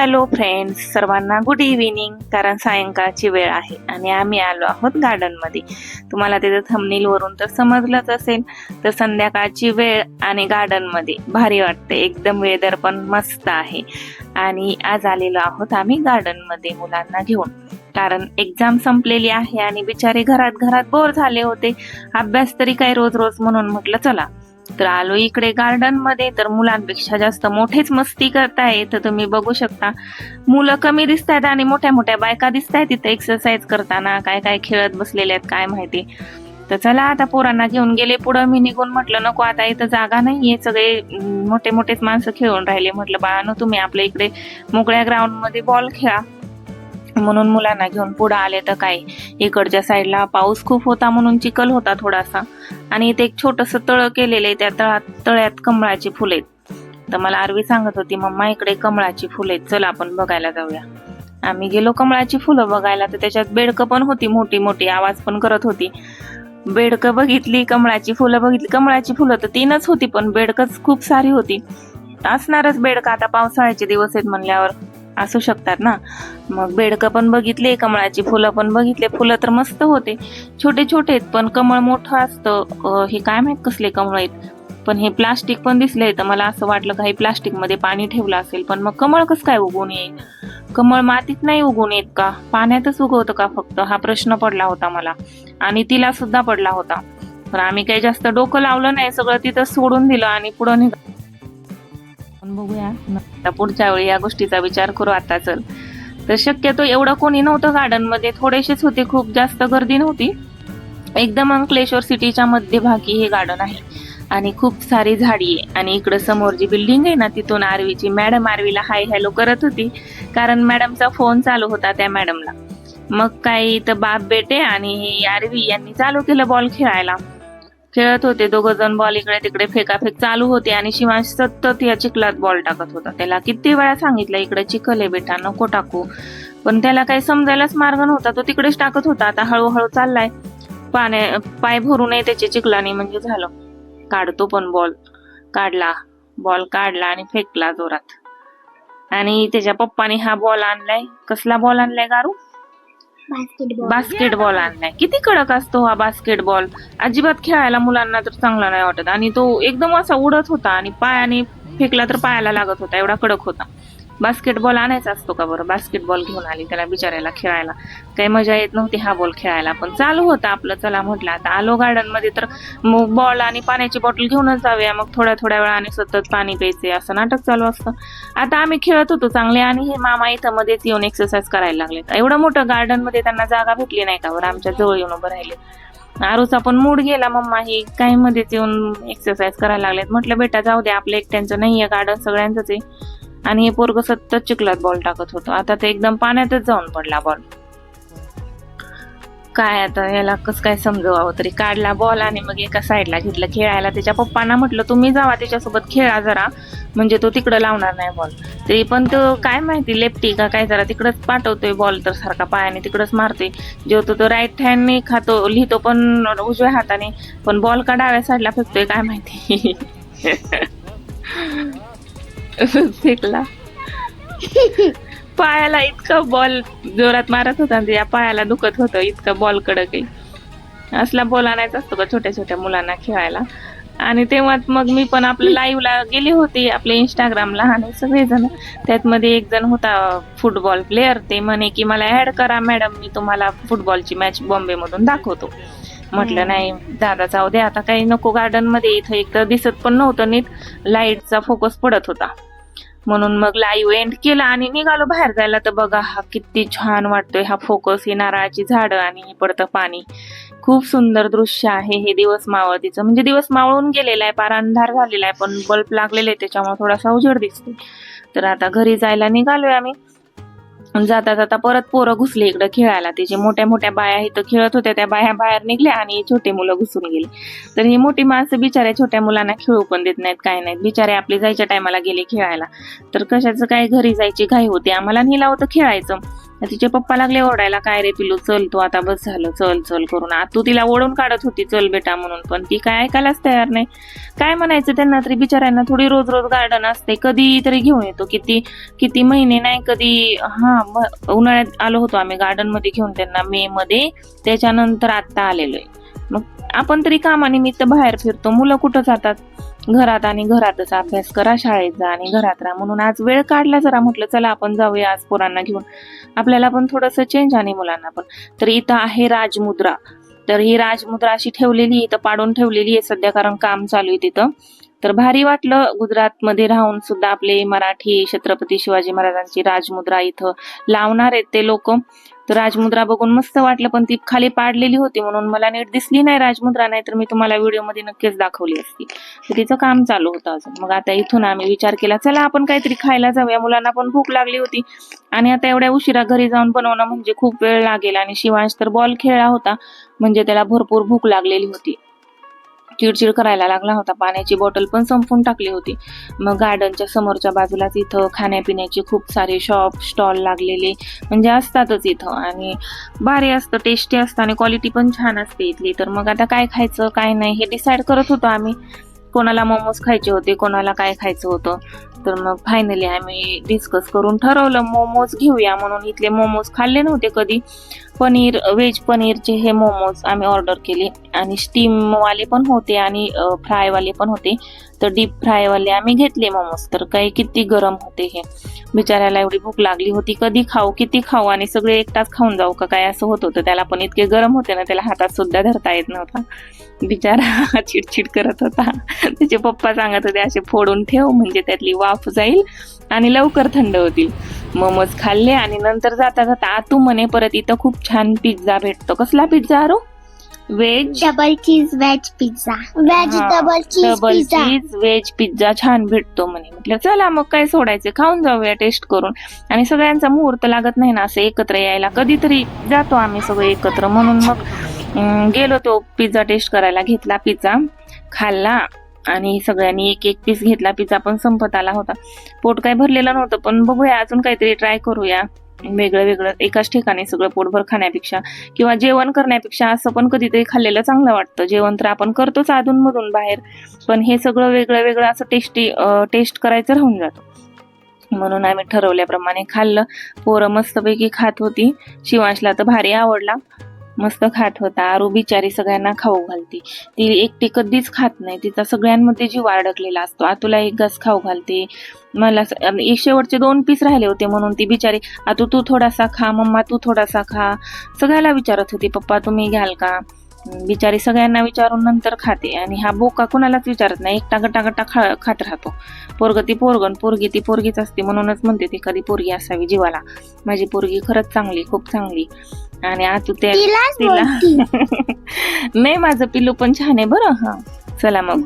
Hello friends सर्वांना good evening कारण सायंकाळची वेळ आहे आणि आम्ही आलो आहोत गार्डनमध्ये तुम्हाला त्याचं थंबनील वरून तर समजलंच असेल तर संध्याकाळची वेळ आणि गार्डनमध्ये भारी वाटते. एकदम वेदर पण मस्त आहे. आणि आज आलेलो आहोत आम्ही गार्डनमध्ये मुलांना घेऊन. कारण एक्झाम संपलेली आहे आणि बिचारे घरात घरात बोर झाले होते. अभ्यास तरी काय रोज रोज म्हणून म्हटलं चला. तर आलो इकडे गार्डनमध्ये. तर मुलांपेक्षा जास्त मोठेच मस्ती करताय. तर तुम्ही बघू शकता. मुलं कमी दिसतायत आणि मोठ्या मोठ्या बायका दिसतायत तिथं तिथे एक्सरसाइज करताना. काय काय खेळत बसलेले आहेत काय माहिती. तर चला आता पोरांना घेऊन गेले. पुढं मी निघून म्हटलं नको आता इथं जागा नाहीये. सगळे मोठे मोठेच माणसं खेळून राहिले. म्हटलं बाळानो तुम्ही आपल्या इकडे मोकळ्या ग्राउंडमध्ये बॉल खेळा. म्हणून मुलांना घेऊन पुढं आले तर काय? इकडच्या साईडला पाऊस खूप होता म्हणून चिखल होता थोडासा. आणि इथे एक छोटस तळ केलेलं आहे त्या तळात तळ्यात कमळाची फुले आहेत. तर मला आरवी सांगत होती मम्मा इकडे कमळाची फुले आहेत. चल आपण बघायला जाऊया. आम्ही गेलो कमळाची फुलं बघायला. तर त्याच्यात बेडकं पण होती मोठी मोठी आवाज पण करत होती. बेडकं बघितली कमळाची फुलं बघितली. कमळाची फुलं तर तीनच होती पण बेडकच खूप सारी होती. असणारच बेडकं. आता पावसाळ्याचे दिवस आहेत म्हणल्यावर असू शकतात ना. मग बेडकं पण बघितले कमळाची फुलं पण बघितले. फुलं तर मस्त होते. छोटे छोटे आहेत पण कमळ मोठं असतं. हे काय माहीत कसले कमळ आहेत. पण हे प्लास्टिक पण दिसले तर मला असं वाटलं काही प्लास्टिकमध्ये पाणी ठेवलं असेल. पण मग कमळ कसं काय उगवून येईल? कमळ मातीत नाही उगवून येत का? पाण्यातच उगवतं का फक्त? हा प्रश्न पडला होता मला. आणि तिला सुद्धा पडला होता. पण आम्ही काही जास्त डोकं लावलं नाही. सगळं तिथं सोडून दिलं आणि पुढं निघ बघूया. आता पुढच्या वेळी या गोष्टीचा विचार करू आता चल. तर शक्यतो एवढं कोणी नव्हतं गार्डनमध्ये थोडेसेच होते खूप जास्त गर्दी नव्हती. एकदम अंकलेश्वर सिटीच्या मध्यभागी हे गार्डन आहे. आणि खूप सारी झाडी आहे. आणि इकडं समोर जी बिल्डिंग आहे ना तिथून आरवीची मॅडम आरवीला हाय हॅलो करत होती. कारण मॅडमचा फोन चालू होता त्या मॅडमला. मग काही इथं बाप बेटे आणि आरवी यांनी चालू केलं बॉल खेळायला. खेळत होते. दोघं जण बॉल इकडे तिकडे फेकाफेक चालू होते आणि शिवांश सतत या चिखलात बॉल टाकत होता. त्याला किती वेळा सांगितलं इकडे चिखल आहे बेटा नको टाकू. पण त्याला काही समजायलाच मार्ग नव्हता. तो तिकडेच टाकत होता. आता हळूहळू चाललाय. पाण्या पाय भरून नये त्याचे चिखलाने म्हणजे झालं. काढतो पण बॉल काढला. बॉल काढला आणि फेकला जोरात. आणि त्याच्या पप्पाने हा बॉल आणलाय. कसला बॉल आणलाय गारू? बास्केटबॉल बास्केटबॉल आणलाय. किती कडक असतो हा बास्केटबॉल अजिबात खेळायला मुलांना तर चांगला नाही वाटत. आणि तो एकदम असा उडत होता आणि पायाने फेकला तर पायाला लागत होता. एवढा कडक होता. बास्केटबॉल आणायचा असतो का बरं? बास्केटबॉल घेऊन आली त्याला बिचारायला खेळायला. काही मजा येत नव्हती हा बॉल खेळायला. पण चालू होता आपलं चला म्हटलं आता. आलो गार्डनमध्ये तर मग बॉल आणि पाण्याची बॉटल घेऊनच जाऊया. मग थोड्या थोड्या वेळाने सतत पाणी प्यायचे. असं नाटक चालू असतं. आता आम्ही खेळत होतो चांगले आणि हे मामा इथं मध्येच येऊन एक्सरसाइज करायला लागले एवढं मोठं गार्डनमध्ये त्यांना जागा भेटली नाही का बरं? आमच्या जवळ येऊन उभं राहिले. आरूचा पण मूड गेला. मम्मा ही काही मध्येच येऊन एक्सरसाइज करायला लागलेत. म्हटलं बेटा जाऊ दे. आपलं एकट्यांचं नाहीये. गार्डन सगळ्यांचंच आहे. आणि हे पोरग सतत चिखलात बॉल टाकत होतं. आता ते एकदम पाण्यातच जाऊन पडला बॉल काय आता याला कसं काय समजवावं तरी? काढला बॉल आणि मग एका साईडला घेतलं. खेळायला त्याच्या पप्पांना म्हटलं तुम्ही जावा त्याच्यासोबत खेळा जरा. म्हणजे तो तिकडं लावणार नाही बॉल तरी पण तो काय माहिती लेफ्टी का काय जरा तिकडंच पाठवतोय बॉल तर सारखा पायाने तिकडंच मारतोय. जेवतो तो राईट हँडने खातो लिहितो पण उजव्या हाताने पण बॉल का डाव्या साईडला फेकतोय काय माहिती? फेकला. पायाला इतका बॉल जोरात मारत होता आणि या पायाला दुखत होतं इतका बॉल कडक आहे. असला बॉल आणायचा असतो का छोट्या छोट्या मुलांना खेळायला. आणि तेव्हा मग मी पण आपलं लाईव्हला गेली होती आपल्या इंस्टाग्रामला आणि सगळेजण. त्यात मध्ये एक जण होता फुटबॉल प्लेअर ते म्हणे की मला ऍड करा मॅडम मी तुम्हाला फुटबॉलची मॅच बॉम्बे मधून दाखवतो. म्हटलं नाही दादा जाऊ दे आता काही नको गार्डनमध्ये इथं एक तर दिसत पण नव्हतं नीट. लाईटचा फोकस पडत होता. म्हणून मग लाईव्ह एंड केला आणि निघालो बाहेर जायला. तर बघा हा किती छान वाटतोय. हा फोकस ही नारळाची झाडं आणि हे पडतं पाणी. खूप सुंदर दृश्य आहे हे दिवस मावळतीचं. म्हणजे दिवस मावळून गेलेला आहे पार अंधार झालेला आहे पण बल्ब लागलेले आहे त्याच्यामुळे थोडासा उजेड दिसतो तर आता घरी जायला निघालोय आम्ही. जाता जाता परत पोरं घुसले इकडे खेळायला. त्याचे मोठ्या मोठ्या बाया इथं खेळत होत्या त्या बाया बाहेर निघल्या आणि छोटे मुलं घुसून गेले. तर ही मोठी माणसं बिचाऱ्या छोट्या मुलांना खेळू पण देत नाहीत काय नाहीत. बिचारे आपले जायच्या टायमाला गेले खेळायला. तर कशाचं काय घरी जायची घाई होती आम्हाला. नेला होतं खेळायचं. तिचे पप्पा लागले ओढायला काय रे पिलू चल तू आता बस झालं चल चल करून आता तू तिला ओढून काढत होती चल बेटा म्हणून. पण ती काय ऐकायलाच तयार नाही. काय म्हणायचं त्यांना तरी? बिचाऱ्यांना थोडी रोज रोज गार्डन असते. कधी तरी घेऊन येतो. किती किती महिने नाही कधी हा उन्हाळ्यात आलो होतो आम्ही गार्डनमध्ये घेऊन त्यांना मे मध्ये. त्याच्यानंतर आता आलेलो आहे मग आपण तरी कामानिमित्त बाहेर फिरतो. मुलं कुठं जातात? घरात आणि घरातच अभ्यास करा शाळेत जा आणि घरात राहा. म्हणून आज वेळ काढला जरा म्हटलं चला आपण जाऊया आज पोरांना घेऊन. आपल्याला पण थोडंसं चेंज आणि मुलांना पण. तर इथं आहे राजमुद्रा. तर ही राजमुद्रा अशी ठेवलेली आहे, इथं पाडून ठेवलेली आहे सध्या कारण काम चालू आहे तिथं. तर भारी वाटलं गुजरातमध्ये राहून सुद्धा आपले मराठी छत्रपती शिवाजी महाराजांची राजमुद्रा इथं लावणार आहेत ते लोक. तर राजमुद्रा बघून मस्त वाटलं पण ती खाली पाडलेली होती म्हणून मला नीट दिसली नाही राजमुद्रा नाही तर मी तुम्हाला व्हिडिओमध्ये नक्कीच दाखवली असती. तर तिचं काम चालू होतं अजून. मग आता इथून आम्ही विचार केला चला आपण काहीतरी खायला जाऊया. मुलांना पण भूक लागली होती. आणि आता एवढ्या उशिरा घरी जाऊन बनवणं म्हणजे खूप वेळ लागेल. आणि शिवांश तर बॉल खेळला होता म्हणजे त्याला भरपूर भूक लागलेली होती. चिडचिड करायला लागला होता. पाण्याची बॉटल पण संपून टाकली होती. मग गार्डनच्या समोरच्या बाजूलाच इथं खाण्यापिण्याचे खूप सारे शॉप स्टॉल लागलेले म्हणजे असतातच इथं. आणि भारी असतं टेस्टी असतं आणि क्वालिटी पण छान असते इथली. तर मग आता काय खायचं काय नाही हे डिसाईड करत होतो आम्ही. कोणाला मोमोज खायचे होते कोणाला काय खायचं होतं. तर मग फायनली आम्ही डिस्कस करून ठरवलं मोमोज घेऊया म्हणून. इथले मोमोज खाल्ले नव्हते कधी. पनीर व्हेज पनीरचे हे मोमोज आम्ही ऑर्डर केले. आणि स्टीमवाले पण होते आणि फ्रायवाले पण होते. तर डीप फ्रायवाले आम्ही घेतले मोमोज. तर काही किती गरम होते हे. बिचाऱ्याला एवढी भूक लागली होती. कधी खाऊ किती खाऊ? आणि सगळे एकटाच खाऊन जाऊ का काय? असं होत होतं. त्याला पण इतके गरम होते ना त्याला हातात सुद्धा धरता येत नव्हता. बिचारा चिडचिड करत होता. त्याचे पप्पा सांगत होते असे फोडून ठेव म्हणजे त्यातली वाफ जाईल आणि लवकर थंड होतील. मोमोज खाल्ले आणि नंतर जाता जाता आतू म्हणे परत इथं खूप छान पिझ्झा भेटतो. कसला पिझ्झा अरो veg double cheese veg pizza veg double cheese double pizza cheese veg pizza छान भेटतो म्हणे. म्हटलं चला मग काय सोडायचं? खाऊन जाऊया टेस्ट करून. आणि सगळ्यांचा मुहूर्त लागत नाही ना असं एकत्र यायला. कधीतरी जातो आम्ही सगळे एकत्र. म्हणून मग गेलो तो पिझ्झा टेस्ट करायला घेतला पिझ्झा खाल्ला. आणि सगळ्यांनी एक एक पीस घेतला. पिझ्झा पण संपत आला होता. पोट काय भरलेलं नव्हतं पण बघूया अजून काहीतरी ट्राय करूया. वेगळं वेगळं एकाच ठिकाणी सगळं पोटभर खाण्यापेक्षा किंवा जेवण करण्यापेक्षा असं पण कधीतरी खाल्लेलं चांगलं वाटतं. जेवण तर आपण करतोच अधूनमधून बाहेर पण हे सगळं वेगळं वेगळं असं टेस्टी टेस्ट करायचं राहून जातं. म्हणून आम्ही ठरवल्याप्रमाणे खाल्लं. पोरं मस्तपैकी खात होती. शिवांशला तर भारी आवडला. मस्त खात होता. आरू बिचारी सगळ्यांना खाऊ घालती. ती एकटी कधीच खात नाही. तिचा सगळ्यांमध्ये जीव अडकलेला असतो. आतूला एक घास खाऊ घालते. मला एक शेवटचे दोन पीस राहिले होते म्हणून ती बिचारी आतू तू थोडासा खा मम्मा तू थोडासा खा. सगळ्याला विचारत होती पप्पा तुम्ही घ्याल का? बिचारी सगळ्यांना विचारून नंतर खाते. आणि हा बोका कुणालाच विचारत नाही. एकटा गटा गटा खा खात राहतो. पोरग ती पोरगन पोरगी ती पोरगीच असते म्हणूनच म्हणते ती कधी पोरगी असावी जीवाला. माझी पोरगी खरंच चांगली खूप चांगली. आणि आतू त्या तिलाच तिला नाही माझं पिल्लू पण छान आहे बरं. हा चला मग.